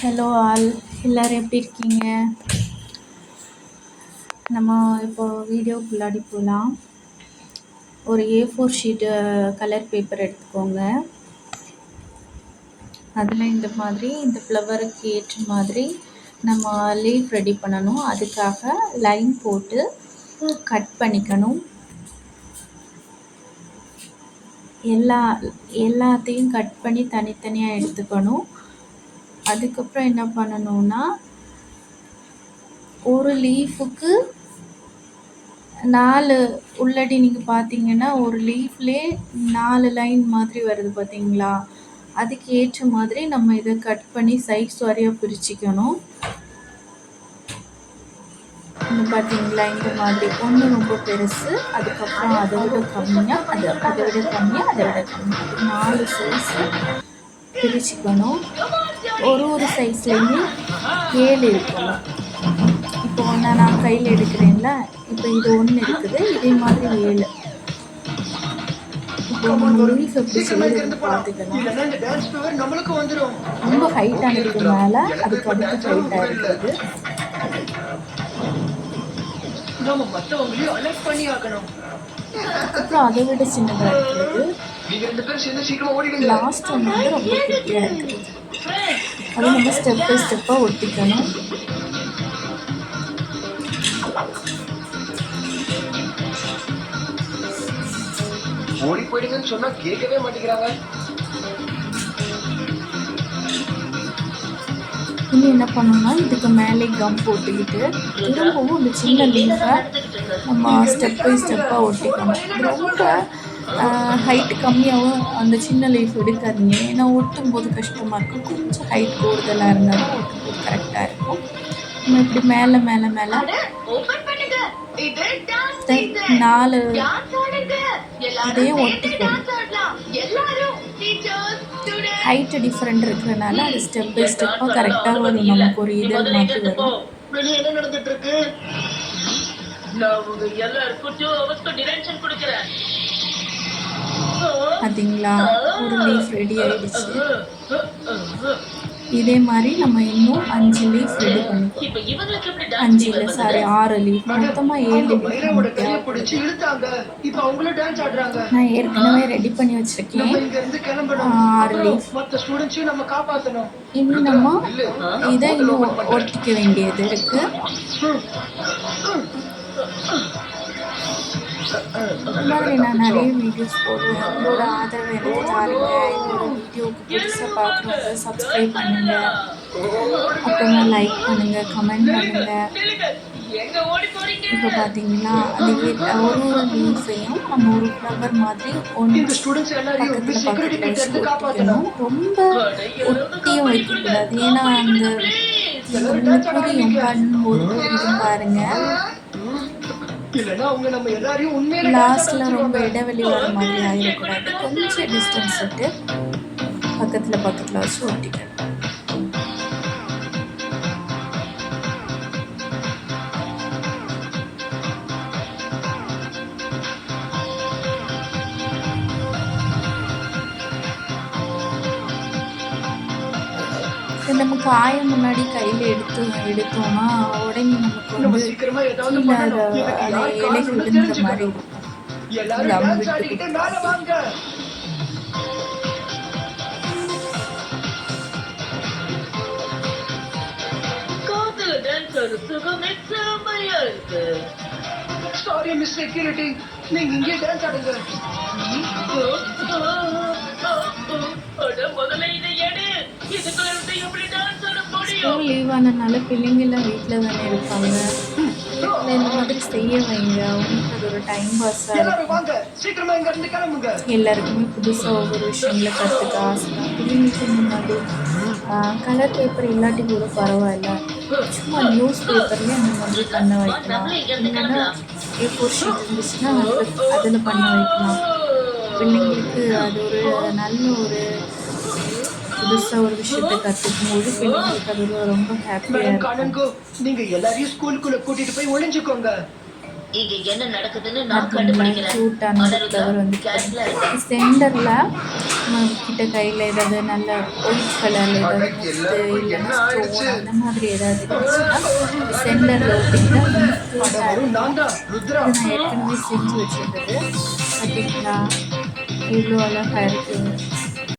Hello all எல்லோரும் எப்படி இருக்கீங்க? நம்ம இப்போ வீடியோக்குள்ளாடி போகலாம் ஒரு A four sheet colour paper எடுத்துக்கோங்க. அதில் இந்த மாதிரி இந்த ஃப்ளவருக்கு ஏற்ற மாதிரி நம்ம லீஃப் ரெடி பண்ணணும். அதுக்காக லைன் போட்டு கட் பண்ணிக்கணும். எல்லா எல்லாத்தையும் கட் பண்ணி தனித்தனியாக எடுத்துக்கணும். அதுக்கப்புறம் என்ன பண்ணணும்னா ஒரு லீஃபுக்கு நாலு உள்ளடி நீங்கள் பார்த்தீங்கன்னா ஒரு லீஃப்லே நாலு லைன் மாதிரி வருது பார்த்தீங்களா அதுக்கு ஏற்ற மாதிரி நம்ம இதை கட் பண்ணி சைஸ் வரையாக பிரிச்சுக்கணும். இந்த பார்த்தீங்களா இந்த மாதிரி ஒன்று ரொம்ப பெருசு அதுக்கப்புறம் அதை விட கம்மியாக அது அதை விட கம்மியாக அதை விட கம்மியாக நாலு சைஸு பிரிச்சுக்கணும். ஒரு ஒரு சைஸ்லேயுமே ஏழு இருக்கணும் இப்போ ஒன்றா நான் கையில் எடுக்கிறேன்ல இப்போ இது ஒன்று இருக்குது இதே மாதிரி ஏழு. இப்போ நம்ம லீஃப் எப்படி செய்யறது ரொம்ப ஹைட்டானதுக்கு மேலே அதுக்கு அடுத்து ஹைட்டாக இருக்கிறது. அப்புறம் அதை விட சின்னதாக இருக்கிறது. லாஸ்ட் ஒன்று வந்து ரொம்ப குட்டியாக இருக்குது. அது நம்ம ஸ்டெப் பை ஸ்டெப்பாக ஒட்டிக்கணும். ஓடி போயிடுங்கன்னு சொன்னா கேட்கவே மாட்டேங்கிறாங்க. இனி என்ன பண்ணணும்னா இதுக்கு மேலே கம் போட்டுக்கிட்டு திரும்பவும் இந்த சின்ன லீஃபை நம்ம ஸ்டெப் பை ஸ்டெப்பாக ஒட்டிக்கணும். ரொம்ப ஹைட்டு கம்மியாகவும் அந்த சின்ன லீஃப் எடுக்காதீங்க. ஏன்னா ஒட்டும் போது கஷ்டமாக இருக்கும். கொஞ்சம் ஹைட் கூடுதலாக இருந்தாலும் ஒட்டும் போது கரெக்டாக இருக்கும். நம்ம இப்படி மேலே மேலே மேலே. இது நாலு. டீச்சர்ஸ் ஸ்டூடண்ட்ஸ் ஹைட்டு டிஃப்ரெண்ட் இருக்கிறனால அது ஸ்டெப் பை ஸ்டெப்பாக கரெக்டாக வரும். நமக்கு ஒரு இதழ் மாதிரி வரும். என்ன நடந்துட்டு இருக்கு? நான் உங்க எல்லாருக்கும் கொடுக்கிறேன். பார்த்தீங்களா ஒரு லீஃப் ரெடி ஆயிடுச்சு. இதே மாதிரி நம்ம இன்னும் அஞ்சு லீஃப் ரெடி பண்ணிக்கணும் அஞ்சு இல்லை சாரி ஆறு லீஃப் மொத்தமாக ஏழு நான் ஏற்கனவே ரெடி பண்ணி வச்சிருக்கேன். ஆறு லீஃப் நம்ம இன்னும் நம்ம இதை இன்னும் ஒட்டிக்க வேண்டியது இருக்கு. இந்த மாதிரி நான் நிறைய வீடியோஸ் போடுவேன். உங்களோட ஆதரவு எனக்கு தாருங்க. என்னோட வீடியோவுக்கு புதுசாக பார்க்குறவங்க சப்ஸ்கிரைப் பண்ணுங்க. அப்புறமா லைக் பண்ணுங்க கமெண்ட் பண்ணுங்க. எங்க ஓடி போறீங்க இப்போ பார்த்தீங்கன்னா அந்த ஒரு ஒரு லீஃபையும் நம்ம ஒரு ஃப்ளவர் மாதிரி ஒன்று பக்கத்தில் பக்கத்தில் ரொம்ப ஒட்டியும் வைக்கக்கூடாது. ஏன்னா அந்த புரியும் பண்ணும்போது புரியும் பாருங்க. லாஸ்ட்ல ரொம்ப இடைவெளி வர மாதிரி ஆகிடக்கூடாது கொஞ்சம் டிஸ்டன்ஸ் விட்டு பக்கத்தில் பக்கத்தில் வச்சு ஒட்டிக்கணும். நம்ம காய முன்னாடி கையில் எடுத்து எடுத்தோம்னா உடனே நமக்கு நம்ம வந்து சீக்கிரமா ஏதாவது கீழே அதை அதை இலை விழுந்துற. மாதிரி சாரி மிஸ் செக்யூரிட்டி நீங்க இங்கே டான்ஸ் ஆடுங்க அட முதல்ல இதை எடு இதுக்குள்ள ஸ்கூல் லீவ் ஆனதுனால பிள்ளைங்கெல்லாம் வீட்டில் தானே இருப்பாங்க. வீட்டில் இந்த மாதிரி செய்ய வைங்க. அவங்களுக்கு அது ஒரு டைம் பாஸாக இருக்கும். எல்லாருக்குமே புதுசாக ஒவ்வொரு விஷயங்களை கற்றுக்க ஆசை. பிள்ளைங்களுக்கு மாதிரி கலர் பேப்பர் இல்லாட்டி கூட பரவாயில்ல. சும்மா நியூஸ் பேப்பர்லேயே அந்த மாதிரி பண்ண வைக்கலாம். இல்லைன்னா ஏ ஃபோர் ஷீட் இருந்துச்சுன்னா அதில் அதில் பண்ண வைக்கலாம். பிள்ளைங்களுக்கு அது ஒரு நல்ல ஒரு புதுசாக ஒரு விஷயத்தை கற்றுக்கும் போது பிள்ளைங்களுக்கு அது ரொம்ப ஹாப்பியாக இருக்கும். நீங்க எல்லாரையும் ஸ்கூலுக்குள்ள கூட்டிட்டு போய் ஒளிஞ்சுக்கோங்க. இங்க என்ன நடக்குதுன்னு நான் கண்டுபிடிக்கிறேன். சென்டரில் கிட்ட கையில் ஏதாவது நல்ல ஒயிட் கலரில் ஏதாவது இல்லைன்னா அந்த மாதிரி ஏதாவது சென்டரில் ஒட்டிங்கன்னா நான் ஏற்கனவே செஞ்சு வச்சுருந்தது. பார்த்தீங்களா இவ்வளோ அழகாக இருக்குது